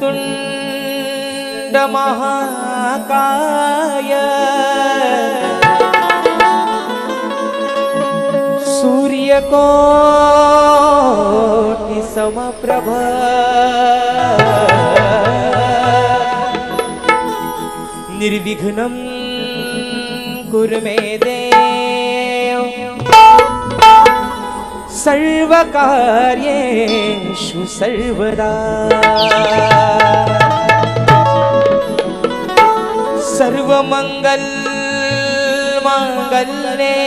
तुण्डमहाकाय सूर्यकोटिसमप्रभ। निर्विघ्नं कुरु मे दे सर्वकार्येषु सर्वदा। सर्वमङ्गल माङ्गल्ये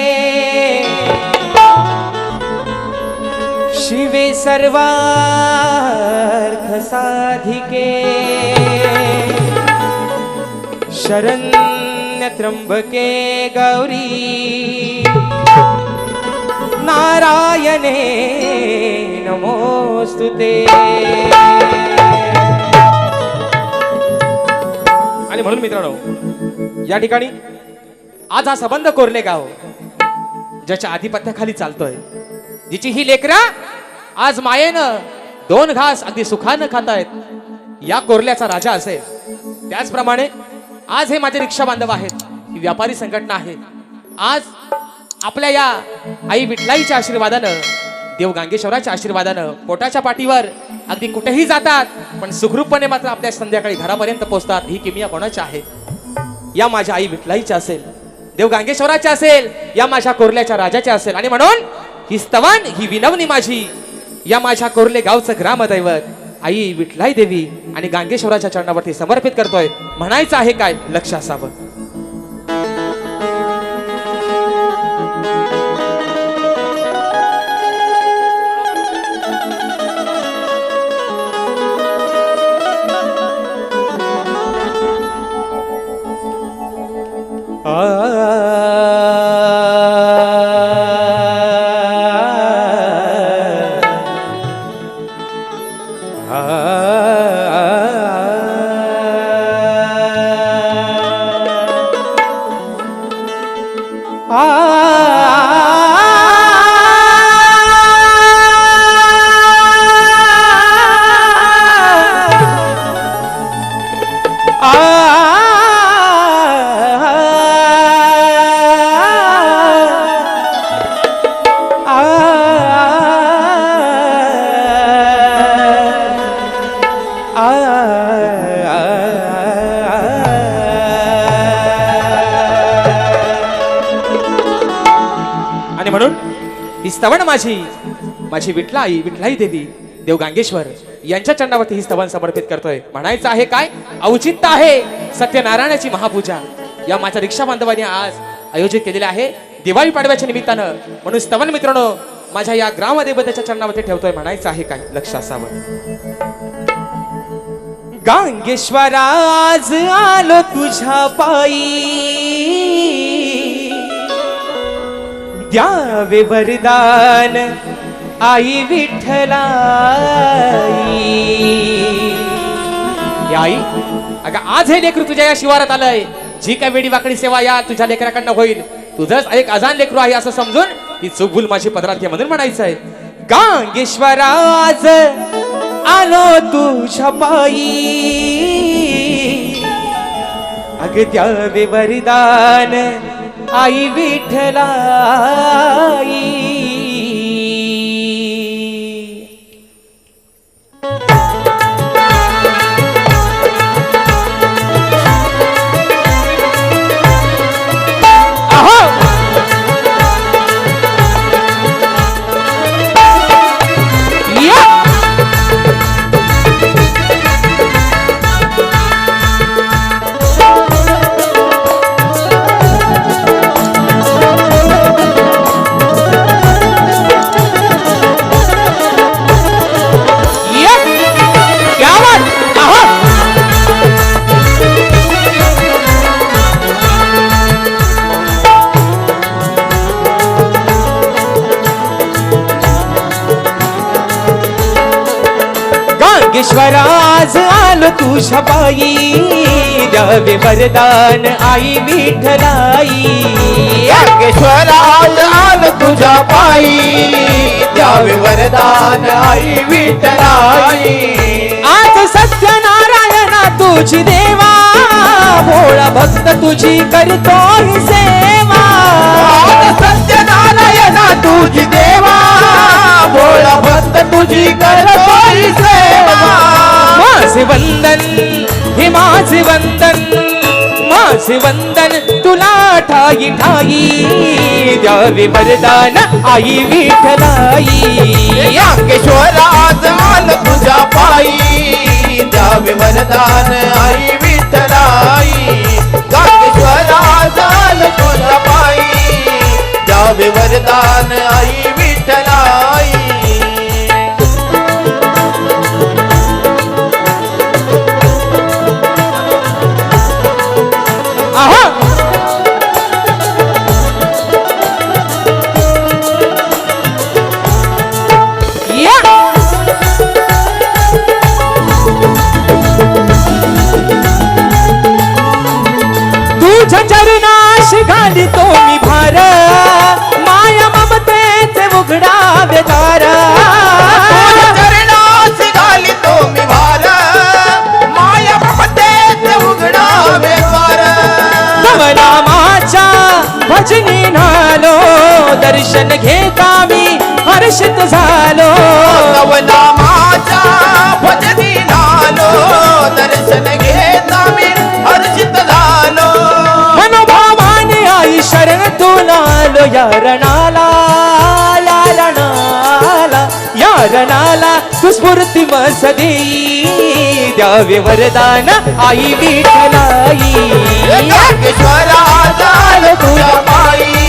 शिवे सर्वार्थसाधिके। शरण्यत्र्यम्बके गौरी। नारायणे नमोऽस्तु ते। आणि म्हणून मित्रांनो या ठिकाणी आज हा संबंध कोरले गाव ज्याच्या आधिपत्याखाली चालतोय. जिची ही लेकरा आज मायेनं दोन घास अगदी सुखानं खातायत या कोरल्याचा राजा असेल. त्याचप्रमाणे आज हे माझे रिक्षा बांधव आहेत ही व्यापारी संघटना आहे. आज आपल्या या आई विठलाईच्या आशीर्वादानं देव गांगेश्वराच्या आशीर्वादानं पोटाच्या पाठीवर अगदी कुठेही जातात पण सुखरूपपणे मात्र आपल्या संध्याकाळी घरापर्यंत पोहोचतात ही किमिया कोणाची आहे? या माझ्या आई विठलाईच्या असेल देव गांगेश्वराच्या असेल या माझ्या कोरल्याच्या राजाच्या असेल आणि म्हणून ही स्तवन ही विनवणी माझी या माझ्या कोरले गावचं ग्रामदैवत आई विठलाई देवी आणि गांगेश्वराच्या चरणावरती समर्पित करतोय म्हणायचं आहे काय? लक्ष असावं. ही स्तवन माझी. माझी विठला आई विठलाई देवी देव गांगेश्वर यांच्या चरणावरती ही स्तवन समर्पित करतोय. म्हणायचं आहे काय? औचित्य आहे. सत्यनारायणाची महापूजा. या माझ्या रिक्षा बांधवाने आज आयोजित केलेले आहे. दिवाळी पाडव्याच्या निमित्तानं म्हणून स्तवन मित्रांनो माझ्या या ग्रामदेवतेच्या चरणावरती ठेवतोय. म्हणायचं आहे काय? लक्ष असावं. गांगेश्वरा आज आलो तुझ्या पायी. द्यावे वरदान. आई विठ्ठलाई. आई अगं आज हे लेकरू तुझ्या या शिवारात आलंय. जी काय वेडी वाकडी सेवा या तुझ्या लेकराकडनं होईल. तुझंच एक अजान लेकरू आहे असं समजून ही चुकभूल माझी पदरात घे म्हणून म्हणायचं आहे. गांगेश्वराज आलो तुझ्या पायी. अग द्यावे वरदान. आई विठ्ठलाई. गांगेश्वरा आज आलो तुझ्या पायी द्यावे वरदान आई विठ्ठलाई नागेश्वराज आलो तुझ्या पायी द्यावे वरदान आई विठ्ठलाई आज सत्यनारायणा तुझी देवा. भोळा भक्त तुझी करतो सेवा. सत्यनारायणा तुझी देवा. भोळा भक्त तुझी करतो सेवा. माझे वंदन हे माझे वंदन माझे वंदन तुला ठाई ठाई द्यावे वरदान आई विठलाई नागेश्वरा जाल तुझ्या पायी द्यावे वरदान आई विठ्ठलाई. नागेश्वरा जाल तुझ्या पायी द्यावे वरदान आई दर्शन घेता मी हर्षित झालो. नवनामाच्या भजनी नालो दर्शन घेता मी हर्षित झालो. मनोभावाने आई शरण तुला आलो. या रणाला या रणाला या रणाला तू स्फूर्ती मस देई द्यावे वरदान आई विठलाई तुझ्या द्यावे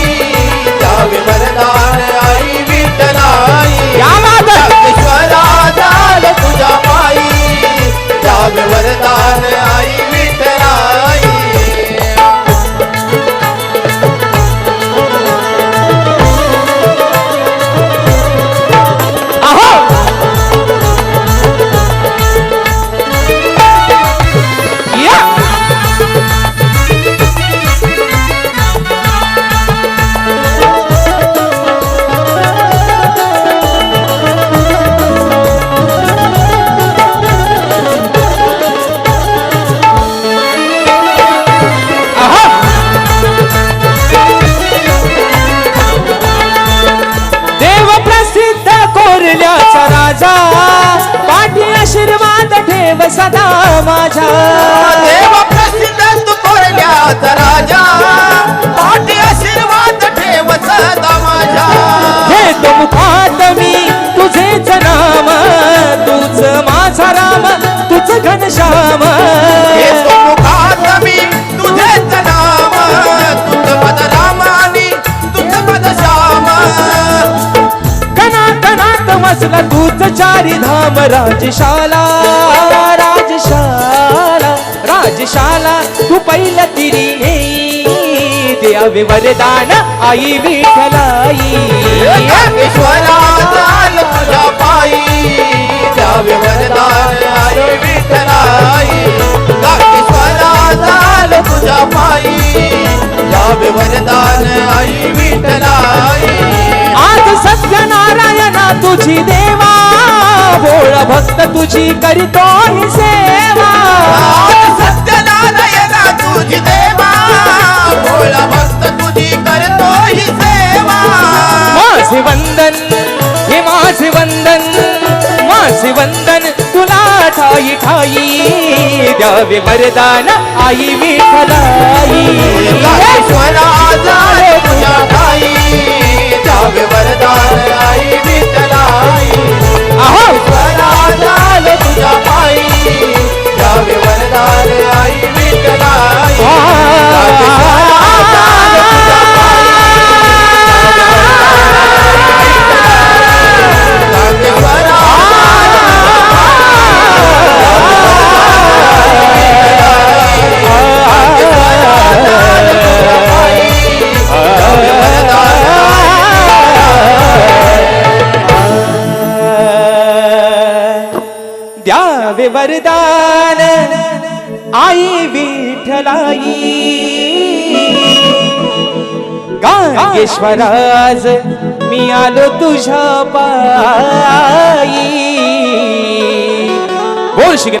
वरदान कोरल्याचा राजा पाठी आशीर्वाद ठेव सदा माझ्या. धाम राजशाला। राजशाला राजशाला, तू पहिला तिरी नेई द्यावे वरदान आई विठलाई जाल तुझ्या पायी वरदान आई विठ्ठलाई नागेश्वरा जाल तुझ्या पायी वरदान आई विठ्ठलाई। आज सत्यनारायणा तुझी देवा। भोळ भक्त तुझी करीतोय सेवा. सत्यनारायणा तुझी देवा. भोळा भक्त तुझी करतो ही सेवा. माझे वंदन हे माझे वंदन माझे वंदन तुला ठाई ठाई. द्यावे वरदान आई विठलाई नागेश्वरा जाले तुझ्या ठाई. द्यावे वरदान आई विठ्ठलाई जाले तुझ्या द्यावे वरदान. आई विठलाई गांगेश्वराज मी आलो तुझ्या पायी. बोल शिगे